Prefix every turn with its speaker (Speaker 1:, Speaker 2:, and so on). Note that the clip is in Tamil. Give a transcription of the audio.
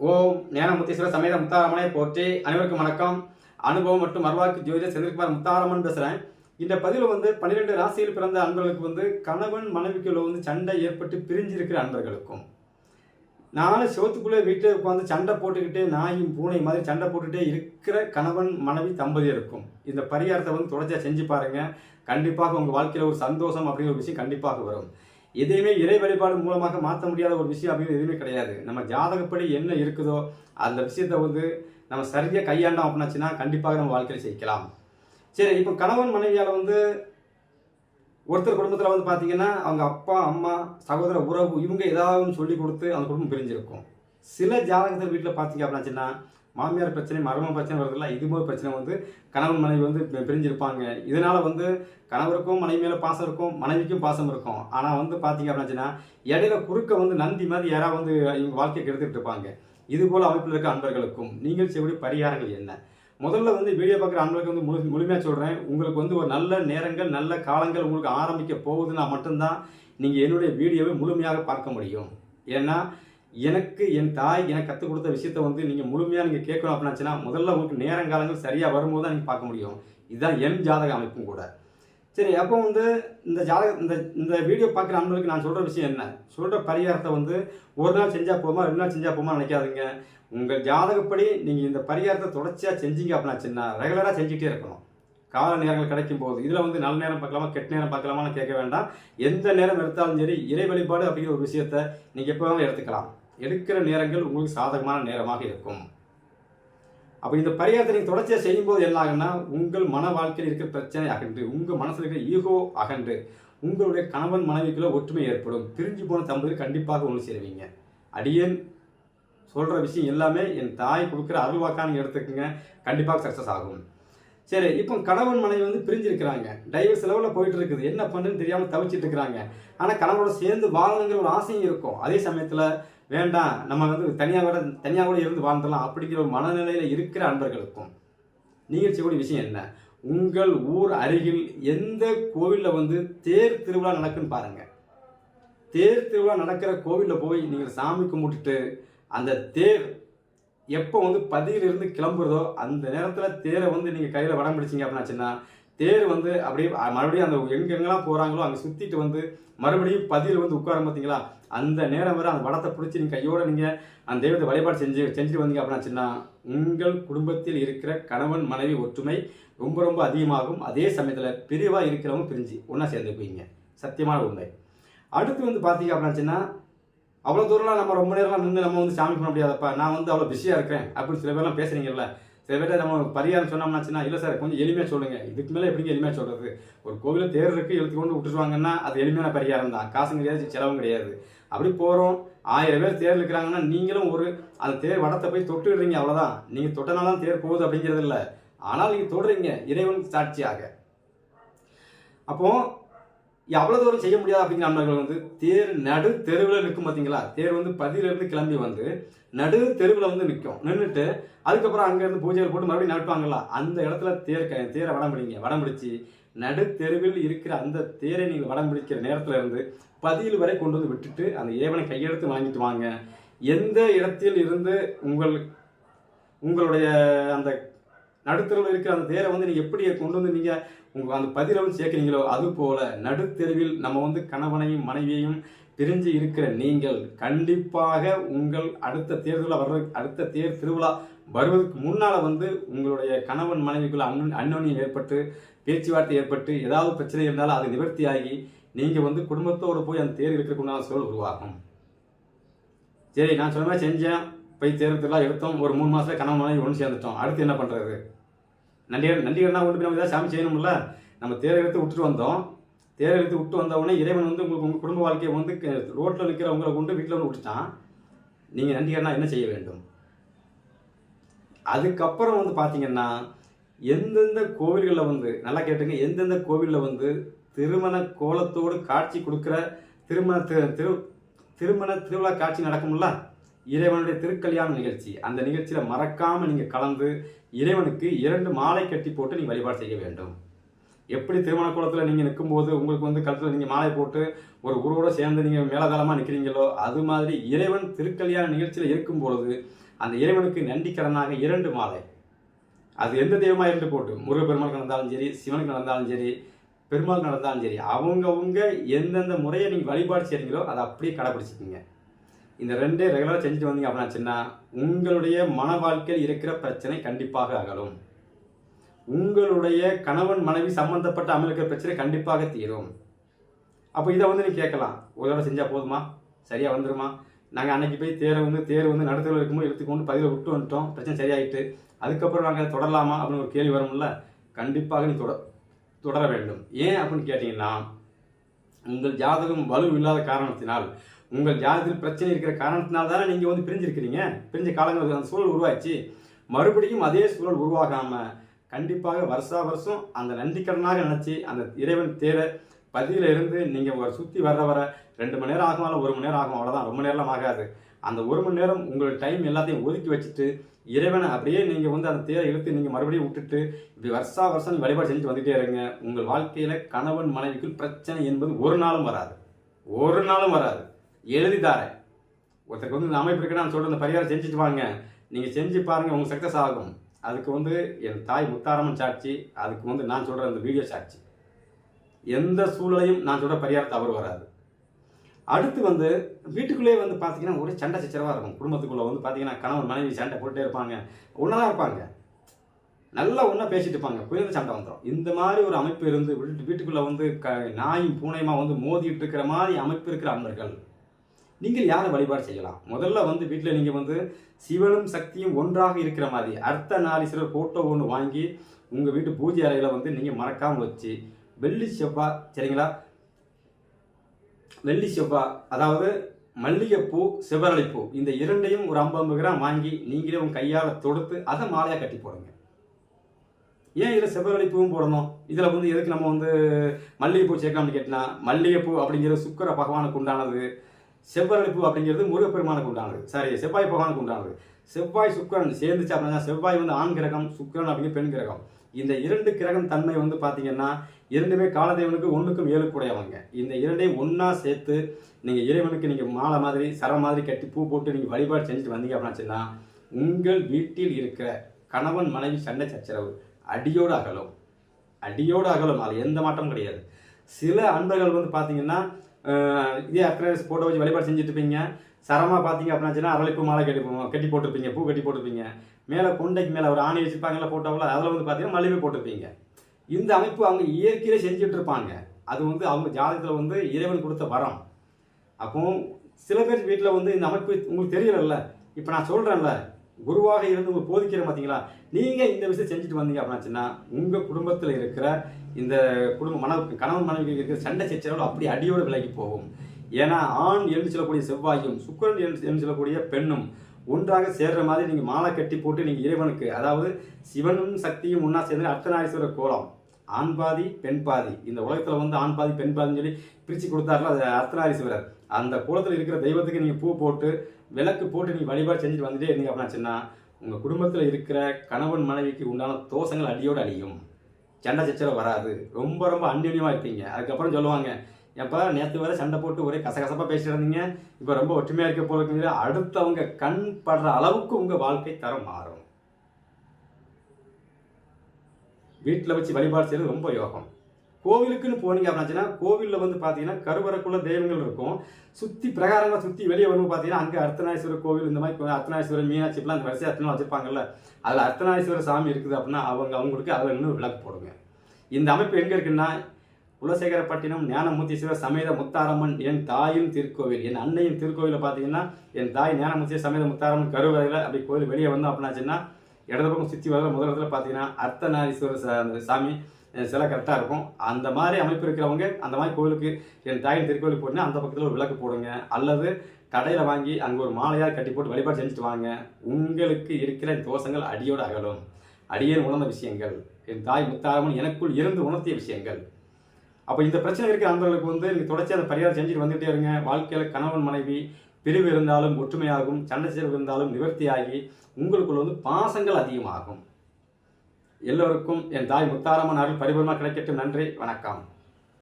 Speaker 1: ஓம் ஞானமுத்தீஸ்வர சமேத முத்தாரமனை போற்றி அனைவருக்கும் வணக்கம். அனுபவம் மற்றும் மறுவாக்கு ஜோதிடர் செந்தில்குமார் முத்தாரமன் பேசுகிறேன் இந்த பதிவில் வந்து பன்னிரெண்டு ராசியில் பிறந்த அன்பர்களுக்கு வந்து கணவன் மனைவிக்குள்ள வந்து சண்டை ஏற்பட்டு பிரிஞ்சிருக்கிற அன்பர்களுக்கும். நானும் சிவத்துக்குள்ளே வீட்டில் உட்காந்து சண்டை போட்டுக்கிட்டே நாயும் பூனை மாதிரி சண்டை போட்டுக்கிட்டே இருக்கிற கணவன் மனைவி தம்பதியருக்கும். இந்த பரிகாரத்தை வந்து தொடர்ச்சியாக செஞ்சு பாருங்கள் கண்டிப்பாக உங்கள் வாழ்க்கையில் ஒரு சந்தோஷம் அப்படிங்கிற விஷயம் கண்டிப்பாக வரும். எதையுமே இறை வழிபாடு மூலமாக மாற்ற முடியாத ஒரு விஷயம் அப்படின்னு எதுவுமே கிடையாது. நம்ம ஜாதகப்படி என்ன இருக்குதோ அந்த விஷயத்தை வந்து நம்ம சரியாக கையாண்டோம் அப்படின்னாச்சுன்னா கண்டிப்பாக நம்ம வாழ்க்கையில் ஜெயிக்கலாம். சரி இப்போ கணவன் மனைவியால் வந்து ஒருத்தர் குடும்பத்தில் வந்து பார்த்தீங்கன்னா அவங்க அப்பா அம்மா சகோதர உறவு இவங்க ஏதாவது சொல்லி கொடுத்து அந்த குடும்பம் பிரிஞ்சிருக்கும். சில ஜாதகத்தில் வீட்டில் பார்த்தீங்க அப்படின்னாச்சுன்னா மாமியார் பிரச்சனை மரும பிரச்சனை வருதுல்ல இது மாதிரி பிரச்சனை வந்து கணவன் மனைவி வந்து பிரிஞ்சிருப்பாங்க. இதனால வந்து கணவருக்கும் மனைவி மேலே பாசம் இருக்கும் மனைவிக்கும் பாசம் இருக்கும். ஆனால் வந்து பார்த்தீங்க அப்படின்னாச்சுன்னா இடையில குறுக்க வந்து நந்தி மாதிரி யாராவது வந்து இவங்க வாழ்க்கையை கெடுத்துட்டு இருப்பாங்க. இது போல அமைப்பில் இருக்க அன்பர்களுக்கும் நீங்கள் செய்யக்கூடிய பரிகாரங்கள் என்ன? முதல்ல வந்து வீடியோ பார்க்குற அன்பர்களுக்கு வந்து முழு முழுமையாக சொல்கிறேன் உங்களுக்கு வந்து ஒரு நல்ல நேரங்கள் நல்ல காலங்கள் உங்களுக்கு ஆரம்பிக்க போகுதுன்னா மட்டும்தான் நீங்கள் என்னுடைய வீடியோவை முழுமையாக பார்க்க முடியும். ஏன்னா எனக்கு என் தாய் எனக்கு கற்றுக் கொடுத்த விஷயத்த வந்து நீங்கள் முழுமையாக நீங்கள் கேட்கணும் அப்படின்னாச்சுன்னா முதல்ல உங்களுக்கு நேரங்காலங்கள் சரியாக வரும்போது தான் நீங்கள் பார்க்க முடியும். இதுதான் என் ஜாதக அமைப்பும் கூட. சரி அப்போ வந்து இந்த ஜாதக இந்த இந்த வீடியோ பார்க்குற அன்பர்களுக்கு நான் சொல்கிற விஷயம் என்ன? சொல்கிற பரிகாரத்தை வந்து ஒரு நாள் செஞ்சால் போமா ரெண்டு நாள் செஞ்சால் போமா நினைக்காதுங்க. உங்கள் ஜாதகப்படி நீங்கள் இந்த பரிகாரத்தை தொடர்ச்சியாக செஞ்சீங்க அப்படின்னாச்சுன்னா ரெகுலராக செஞ்சுட்டே இருக்கணும். கால நேரங்கள் கிடைக்கும் போது. இதில் வந்து நல்ல நேரம் பார்க்கலாமா கெட்ட நேரம் பார்க்கலாமான்னு கேட்க வேண்டாம். எந்த நேரம் எடுத்தாலும் சரி இறை வழிபாடு அப்படிங்கிற ஒரு விஷயத்தை நீங்கள் எப்போ வேணாலும் எடுத்துக்கலாம். எடுக்கிற நேரங்கள் உங்களுக்கு சாதகமான நேரமாக இருக்கும். அப்போ இந்த பரிகாரத்தை நீங்கள் தொடர்ச்சியாக செய்யும்போது என்ன ஆகுன்னா உங்கள் மன வாழ்க்கையில் இருக்கிற பிரச்சனை அகன்று உங்கள் மனசில் இருக்கிற ஈகோ அகன்று உங்களுடைய கணவன் மனைவிக்குள்ள ஒற்றுமை ஏற்படும். பிரிஞ்சு போன தம்பதியில் கண்டிப்பாக ஒன்று சேருவீங்க. அடியேன் சொல்கிற விஷயம் எல்லாமே என் தாய் கொடுக்குற அருள்வாக்கான நீங்கள் கண்டிப்பாக சக்ஸஸ் ஆகும். சரி இப்போ கணவன் மனைவி வந்து பிரிஞ்சிருக்கிறாங்க. டைவர்ஸ் லெவலில் போயிட்டு இருக்குது என்ன பண்ணுன்னு தெரியாமல் தவிச்சிட்டு இருக்கிறாங்க ஆனால் கணவனோட சேர்ந்து வாழணுங்கிற ஒரு ஆசையும் இருக்கும். அதே சமயத்தில் வேண்டாம் நம்ம வந்து தனியாக கூட தனியாக கூட இருந்து வாழ்ந்துடலாம் அப்படிங்கிற ஒரு மனநிலையில் இருக்கிற அன்பர்களுக்கும் நீங்கள் செய்யக்கூடிய விஷயம் என்ன? உங்கள் ஊர் அருகில் எந்த கோவிலில் வந்து தேர் திருவிழா நடக்குன்னு பாருங்கள் தேர் திருவிழா நடக்கிற கோவிலில் போய் நீங்கள் சாமி கும்பிட்டுட்டு அந்த தேர் எப்போ வந்து பதியிலிருந்து கிளம்புறதோ அந்த நேரத்தில் தேரை வந்து நீங்கள் கையில் வடம் பிடிச்சிங்க அப்படின்னாச்சுன்னா தேர் வந்து அப்படியே மறுபடியும் அந்த எங்கெங்கெல்லாம் போகிறாங்களோ அங்கே சுற்றிட்டு வந்து மறுபடியும் பதியில் வந்து உட்கார பார்த்தீங்களா? அந்த நேரம் வரை அந்த வடத்தை பிடிச்சி நீங்கள் கையோடு நீங்கள் அந்த தெய்வத்தை வழிபாடு செஞ்சு செஞ்சுட்டு வந்தீங்க அப்படின்னாச்சுன்னா உங்கள் குடும்பத்தில் இருக்கிற கணவன் மனைவி ஒற்றுமை ரொம்ப ரொம்ப அதிகமாகும். அதே சமயத்தில் பிரிவாக இருக்கிறவங்க பிரிஞ்சு ஒன்றா சேர்ந்து போயிங்க சத்தியமான உண்மை. அடுத்து வந்து பார்த்தீங்க அப்படின்னாச்சுன்னா அவ்வளோ தூரம்லாம் நம்ம ரொம்ப நேரம்லாம் நின்று நம்ம வந்து சாமி பண்ண முடியாதப்பா. நான் வந்து அவ்வளோ பிஸியாக இருக்கேன் அப்படின்னு சில பேர்லாம் பேசுகிறீங்கல்ல சில பேர்ட்ட நம்ம பரிகாரம் சொன்னோம்னாச்சுன்னா இல்லை சார் கொஞ்சம் எளிமையாக சொல்லுங்கள் இதுக்கு மேலே எப்படிங்க எளிமையாக சொல்கிறது ஒரு கோவிலில் தேர் இருக்குது இழுத்து கொண்டு விட்டுருவாங்கன்னா அது எளிமையான பரிகாரம் தான். காசும் கிடையாது செலவும் கிடையாது. அப்படி போகிறோம் ஆயிரம் பேர் தேர் இருக்கிறாங்கன்னா நீங்களும் ஒரு அந்த தேர் வடத்தை போய் தொட்டுடுறீங்க அவ்வளோதான் நீங்கள் தொட்டனால தான் தேர் போகுது அப்படிங்கிறது இல்லை. ஆனால் நீங்கள் தொடுறீங்க இறைவன் சாட்சியாக. அப்போது அவ்வளோ தூரம் செய்ய முடியாது அப்படிங்கிற நண்பர்கள் வந்து தேர் நடு தெருவில் நிற்கும் பார்த்தீங்களா? தேர் வந்து பதிலிருந்து கிளம்பி வந்து நடு தெருவில் வந்து நிற்கும். நின்றுட்டு அதுக்கப்புறம் அங்கேருந்து பூஜைகள் போட்டு மறுபடியும் நடப்பாங்களா அந்த இடத்துல தேர் க- தேரை வடம் பிடிங்க. வடம் பிடிச்சி நடு தெருவில் இருக்கிற அந்த தேரை நீங்கள் வடம் பிடிக்கிற நேரத்துல இருந்து பதியில் வரை கொண்டு வந்து விட்டுட்டு அந்த ஏவனை கையெழுத்து வாங்கிட்டு வாங்க. எந்த இடத்தில் இருந்து உங்கள் உங்களுடைய அந்த நடுத்தரவில் இருக்கிற அந்த தேரை வந்து நீங்கள் எப்படி கொண்டு வந்து நீங்கள் உங்கள் அந்த பதில வந்து சேர்க்குறீங்களோ அது போல நடுத்தெருவில் நம்ம வந்து கணவனையும் மனைவியையும் பிரிஞ்சு இருக்கிற நீங்கள் கண்டிப்பாக உங்கள் அடுத்த தேர்தலில் வர்ற அடுத்த தேர் திருவிழா வருவதற்கு முன்னால் வந்து உங்களுடைய கணவன் மனைவிக்குள்ள அண்ணன் அன்னோனியம் ஏற்பட்டு பேச்சுவார்த்தை ஏற்பட்டு ஏதாவது பிரச்சனை இருந்தாலும் அது நிவர்த்தியாகி நீங்கள் வந்து குடும்பத்தோடு போய் அந்த தேர் இருக்கிறதுக்குண்டான சூழல் உருவாகும். சரி நான் சொன்ன மாதிரி செஞ்சேன் போய் தேர் எடுத்தோம் ஒரு மூணு மாதத்துல கணவன் மனைவி ஒன்று சேர்ந்துட்டோம். அடுத்து என்ன பண்ணுறது நண்டிகர் நண்டிகர்னா கொண்டு போய் நம்ம ஏதாவது சாமி செய்யணும்ல? நம்ம தேர் எடுத்து விட்டுட்டு வந்தோம். தேர் எடுத்து விட்டு வந்த உடனே இறைவன் வந்து உங்களுக்கு உங்கள் குடும்ப வாழ்க்கையை வந்து ரோட்டில் நிற்கிறவங்களை கொண்டு வீட்டில் வந்து விட்டுட்டான். நீங்கள் நண்டிகர்னா என்ன செய்ய வேண்டும்? அதுக்கப்புறம் வந்து பார்த்தீங்கன்னா எந்தெந்த கோவில்களில் வந்து நல்லா கேட்டுங்க எந்தெந்த கோவிலில் வந்து திருமண கோலத்தோடு காட்சி கொடுக்குற திருமண திரு திரு திருமண திருவிழா காட்சி நடக்கும்ல? இறைவனுடைய திருக்கல்யாண நிகழ்ச்சி. அந்த நிகழ்ச்சியில் மறக்காமல் நீங்கள் கலந்து இறைவனுக்கு இரண்டு மாலை கட்டி போட்டு நீங்கள் வழிபாடு செய்ய வேண்டும். எப்படி திருமண குளத்தில் நீங்கள் நிற்கும்போது உங்களுக்கு வந்து கழுத்தில் நீங்கள் மாலை போட்டு ஒரு குருவோட சேர்ந்து நீங்கள் மேலதாளமாக நிற்கிறீங்களோ அது மாதிரி இறைவன் திருக்கல்யாண நிகழ்ச்சியில் இருக்கும் பொழுது அந்த இறைவனுக்கு நன்றிக்கடனாக இரண்டு மாலை. அது எந்த தெய்வமாக இருந்து போட்டு முருகப்பெருமாளுக்கு நடந்தாலும் சரி சிவனுக்கு நடந்தாலும் சரி பெருமாள் நடந்தாலும் சரி அவங்கவுங்க எந்தெந்த முறையை நீங்கள் வழிபாடு செய்கிறீங்களோ அதை அப்படியே கடைப்பிடிச்சிக்கிங்க இந்த ரெண்டே ரெகுலராக செஞ்சுட்டு வந்தீங்க அப்படின்னாச்சுன்னா உங்களுடைய மன வாழ்க்கையில் இருக்கிற பிரச்சனை கண்டிப்பாக அகலும். உங்களுடைய கணவன் மனைவி சம்பந்தப்பட்ட அமலுக்கிற பிரச்சனை கண்டிப்பாக தீரும். அப்போ இதை வந்து நீ கேட்கலாம். ஒரு தடவை செஞ்சால் போதுமா? சரியாக வந்துருமா? நாங்கள் அன்னைக்கு போய் தேரை வந்து தேர் வந்து நடுத்தரில் இருக்கும்போது எடுத்துக்கொண்டு பதிவில் விட்டு வந்துட்டோம். பிரச்சனை சரியாயிட்டு அதுக்கப்புறம் நாங்கள் தொடரலாமா அப்படின்னு ஒரு கேள்வி வரும்ல? கண்டிப்பாக நீ தொட தொடர வேண்டும். ஏன் அப்படின்னு கேட்டிங்கன்னா உங்கள் ஜாதகம் வலு இல்லாத காரணத்தினால் உங்கள் ஜாதகத்தில் பிரச்சனை இருக்கிற காரணத்தினால தானே நீங்கள் வந்து பிரிஞ்சிருக்கிறீங்க? பிரிஞ்ச காலங்கள் அந்த சூழல் உருவாச்சு மறுபடியும் அதே சூழல் உருவாகாமல் கண்டிப்பாக வருஷா வருஷம் அந்த நன்றிக்கடனாக நினச்சி அந்த இறைவன் தேர பதியில இருந்து நீங்கள் ஒரு சுற்றி வர வர ரெண்டு மணி நேரம் ஆகுமாலும் ஒரு மணி நேரம் ஆகும் அவ்வளோதான் ரொம்ப நேரம் ஆகாது. அந்த ஒரு மணி நேரம் உங்கள் டைம் எல்லாத்தையும் ஒதுக்கி வச்சுட்டு இறைவனை அப்படியே நீங்கள் வந்து அந்த தேரை இழுத்து நீங்கள் மறுபடியும் விட்டுட்டு இப்படி வருஷா வருஷம் வழிபாடு செஞ்சு வந்துட்டே இருங்க. உங்கள் வாழ்க்கையில் கணவன் மனைவிக்குள் பிரச்சனை என்பது ஒரு நாளும் வராது. ஒரு நாளும் வராது. எழுதி தாரேன் ஒருத்தருக்கு வந்து இந்த அமைப்பு இருக்கு நான் சொல்கிற அந்த பரிகாரம் செஞ்சுட்டு வாங்க. நீங்கள் செஞ்சு பாருங்கள் உங்களுக்கு சக்ஸஸ் ஆகும். அதுக்கு வந்து என் தாய் முத்தாரம்மன் சாட்சி அதுக்கு வந்து நான் சொல்கிற அந்த வீடியோ சாட்சி. எந்த சூழலையும் நான் சொல்கிற பரிகாரம் தவறு வராது. அடுத்து வந்து வீட்டுக்குள்ளேயே வந்து பார்த்தீங்கன்னா ஒரே சண்டை சச்சரவாக இருக்கும். குடும்பத்துக்குள்ளே வந்து பார்த்தீங்கன்னா கணவன் மனைவி சண்டை போட்டுட்டே இருப்பாங்க. ஒன்றா தான் இருப்பாங்க. நல்லா ஒன்றா பேசிட்டு இருப்பாங்க. குறைந்த சண்டை வந்துடும் இந்த மாதிரி ஒரு அமைப்பு இருந்து விட்டுட்டு வீட்டுக்குள்ளே வந்து க நாயும் பூனையுமா வந்து மோதிட்டு இருக்கிற மாதிரி அமைப்பு இருக்கிற அன்பர்கள். நீங்கள் யாரை வழிபாடு செய்யலாம்? முதல்ல வந்து வீட்டில் நீங்கள் வந்து சிவனும் சக்தியும் ஒன்றாக இருக்கிற மாதிரி அர்த்த நாரீஸ்வரர் ஃபோட்டோ ஒன்று வாங்கி உங்கள் வீட்டு பூஜை அறையில் வந்து நீங்கள் மறக்காமல் வச்சு வெள்ளி செவ்வாய் சரிங்களா? வெள்ளி செவ்வாய் அதாவது மல்லிகைப்பூ செவ்வரளிப்பூ இந்த இரண்டையும் ஒரு ஐம்பது கிராம் வாங்கி நீங்களே உங்கள் கையால் தொடுத்து அதை மாலையாக கட்டி போடுங்க. ஏன் இதில் செவ்வரளிப்பூவும் போடணும்? இதில் வந்து எதுக்கு நம்ம வந்து மல்லிகைப்பூ சேர்க்கலாம்னு கேட்டினா மல்லிகைப்பூ அப்படிங்கிற சுக்கர பகவானுக்கு உண்டானது செவ்வரளிப்பூ அப்படிங்கிறது முருகப்பெருமானுக்கு உண்டானது. சாரி செவ்வாய் பகவானுக்கு உண்டானது. செவ்வாய் சுக்கரன் சேர்ந்துச்சு அப்படின்னா செவ்வாய் வந்து ஆண் கிரகம் சுக்கரன் அப்படிங்கிற பெண் கிரகம். இந்த இரண்டு கிரகம் தன்மை வந்து பார்த்தீங்கன்னா இரண்டுமே காலதேவனுக்கு ஒன்றுக்கும் ஏழுக்குடையவங்க இந்த இரண்டையும் ஒன்றா சேர்த்து நீங்கள் இறைவனுக்கு நீங்கள் மாலை மாதிரி சர மாதிரி கட்டி பூ போட்டு நீங்கள் வழிபாடு செஞ்சுட்டு வந்தீங்க அப்படின்னா உங்கள் வீட்டில் இருக்கிற கணவன் மனைவி சண்டை சச்சரவு அடியோடு அகலும். அடியோடு அகலும். அது எந்த மாற்றமும் கிடையாது. சில அன்பர்கள் வந்து பார்த்தீங்கன்னா இதே அக்ரஸ் போட்டோ வச்சு வழிபாடு செஞ்சுட்டு இருப்பீங்க. சரமாக பார்த்தீங்க அப்படின்னா அரளிப்பு மாலை கட்டி கட்டி போட்டிருப்பீங்க பூ கட்டி போட்டிருப்பீங்க. மேலே கொண்டைக்கு மேலே ஒரு ஆணி வச்சுருப்பாங்கல்ல போட்டோவில் அதில் வந்து பார்த்தீங்கன்னா மல்லிகை போட்டிருப்பீங்க. இந்த அமைப்பு அவங்க இயற்கையிலே செஞ்சுட்டு இருப்பாங்க. அது வந்து அவங்க ஜாதகத்தில் வந்து இறைவன் கொடுத்த வரம். அப்போ சில பேர் வீட்டில் வந்து இந்த அமைப்பு உங்களுக்கு தெரியலல்ல. இப்போ நான் சொல்கிறேன்ல குருவாக இருந்து உங்களுக்கு போதிக்கிற பார்த்தீங்களா நீங்கள் இந்த விஷயம் செஞ்சுட்டு வந்தீங்க அப்படின்னாச்சுன்னா உங்கள் குடும்பத்தில் இருக்கிற இந்த குடும்ப மன கணவன் மனைவி இருக்கிற சண்டை சச்சரவு அப்படி அடியோடு விலகி போகும். ஏன்னா ஆண் என்று சொல்லக்கூடிய செவ்வாயும் சுக்கரன் என்று என்று சொல்லக்கூடிய பெண்ணும் ஒன்றாக சேர்ற மாதிரி நீங்கள் மாலை கட்டி போட்டு நீங்கள் இறைவனுக்கு அதாவது சிவனும் சக்தியும் ஒன்றா சேர்ந்து அர்த்தநாரீஸ்வரர் கோலம் ஆண் பாதி பெண் பாதி. இந்த உலகத்தில் வந்து ஆண் பாதி பெண் பாதின்னு சொல்லி பிரித்து கொடுத்தாருல அது அர்த்தநாரீஸ்வரர். அந்த குளத்தில் இருக்கிற தெய்வத்துக்கு நீங்கள் பூ போட்டு விளக்கு போட்டு நீங்கள் வழிபாடு செஞ்சுட்டு வந்துட்டே இருந்தீங்க அப்படின்னாச்சுன்னா உங்கள் குடும்பத்தில் இருக்கிற கணவன் மனைவிக்கு உண்டான தோஷங்கள் அடியோடு அழியும். சண்டை சச்சரவு வராது. ரொம்ப ரொம்ப அந்யுன்யமாக இருப்பீங்க. அதுக்கப்புறம் சொல்லுவாங்க எப்போ நேற்று வரை சண்டை போட்டு ஒரே கசகசப்பாக பேசிட்டு இருந்தீங்க. இப்போ ரொம்ப ஒற்றுமையாக இருக்க போகிறீங்க அடுத்தவங்க கண் படுற அளவுக்கு உங்கள் வாழ்க்கை தரம் மாறும். வீட்டில் வச்சு வழிபாடு செய்யறது ரொம்ப யோகம். கோவிலுக்குன்னு போனீங்க அப்படின்னா கோவிலில் வந்து பார்த்தீங்கன்னா கருவறக்குள்ள தெய்வங்கள் இருக்கும். சுற்றி பிரகாரங்களை சுற்றி வெளியே வரும்போது பார்த்தீங்கன்னா அங்கே அர்த்தநாரீஸ்வரர் கோவில் இந்த மாதிரி அர்த்தநாயஸ்வரர் மீனாட்சி இப்பெல்லாம் அந்த வரிசை அர்த்தனா வச்சுருப்பாங்கல்ல அதில் அர்த்தநாரீஸ்வரர் சாமி இருக்குது அப்படின்னா அவங்க அவங்களுக்கு அதில் இன்னும் விளக்கு போடுங்க. இந்த அமைப்பு எங்கே இருக்குன்னா குலசேகரப்பட்டினம் ஞானமூர்த்தீஸ்வரர் சமேத முத்தாரம்மன் என் தாயின் திருக்கோவில். என் அன்னையின் திருக்கோவிலில் பார்த்தீங்கன்னா என் தாய் ஞானமூர்த்தி சமேத முத்தாரம்மன் கருவறையில் அப்படி கோவில் வெளியே வந்தோம் அப்படின்னாச்சுன்னா இடது பக்கம் சுற்றி வர முதல் இடத்துல பார்த்தீங்கன்னா அர்த்தநாரீஸ்வரர் சாமி சிலை கரெக்டாக இருக்கும். அந்த மாதிரி அமைப்பு இருக்கிறவங்க அந்த மாதிரி கோவிலுக்கு என் தாயின் திருக்கோவிலுக்கு போட்டீங்கன்னா அந்த பக்கத்தில் ஒரு விளக்கு போடுங்க. அல்லது கடையில் வாங்கி அங்கே ஒரு மாலையாக கட்டி போட்டு வழிபாடு செஞ்சுட்டு வாங்க. உங்களுக்கு இருக்கிற தோஷங்கள் அடியோடு அகலும். அடியே உணர்ந்த விஷயங்கள். என் தாய் முத்தாரமன் எனக்குள் இருந்து உணர்த்திய விஷயங்கள். அப்போ இந்த பிரச்சனை இருக்கிற அந்தவர்களுக்கு வந்து நீங்கள் தொடர்ச்சி அந்த பரிகாரம் செஞ்சுட்டு வந்துகிட்டே இருங்க. வாழ்க்கையில் கணவன் மனைவி பிரிவு இருந்தாலும் ஒற்றுமையாகும் சண்டை சேர்வு இருந்தாலும் நிவர்த்தியாகி உங்களுக்குள்ள வந்து பாசங்கள் அதிகமாகும். எல்லோருக்கும் என் தாய் முத்தாரம்மன் அருள் பரிபூர்ணமாக கிடைக்கட்டும். நன்றி வணக்கம்.